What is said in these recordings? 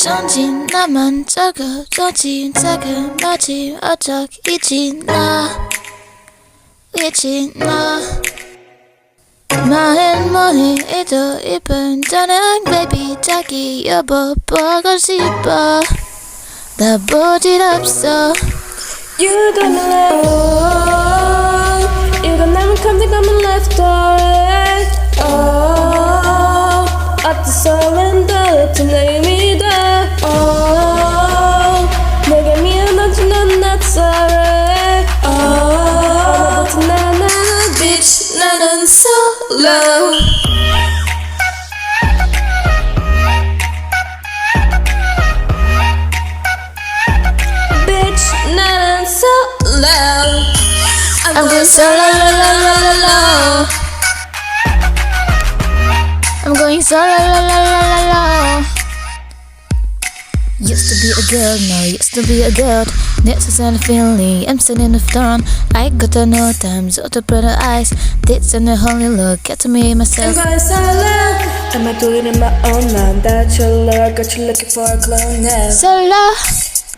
천진 나만 적어졌지 자그마치 어적이지 나 위치 나 마엔 뭐해 이도 이쁜 저는 baby 자기 여보 보고 싶어 나 보질 없어 You got me left You got never come to come left solo bitch 나는 solo I'm going solo lo, lo, lo, lo, lo. I'm going solo lo, lo, lo, lo, lo. Used to be a girl, now used to be a girl. Necessarily feeling I'm standing the throne I got to know time, so to put her eyes. This and the holy look, get to me I'm myself going solo? Am I doing it my own mind That your love got you looking for a clone now Solo,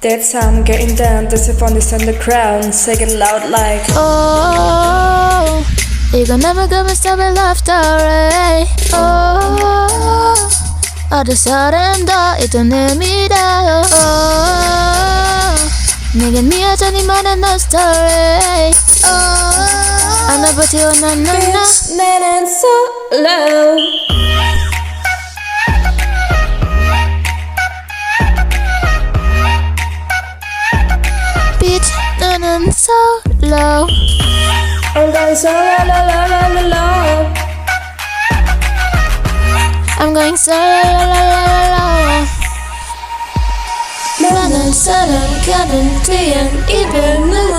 That's how I'm getting down This is on this underground Say it loud like oh 이건 never gonna stop a love story. Oh 어느 사람도 있던 의미다 oh 내겐 네 여전히 많은 no story oh I'm about to na na na Bitch 나는 solo bitch 나는 solo I'm going solo la la la la la I'm going solo la sudden, coming to an even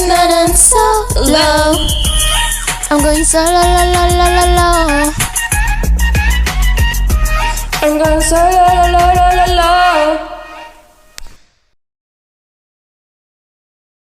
bitch 나는 solo. I'm going solo la la la la la. I'm going solo la la la la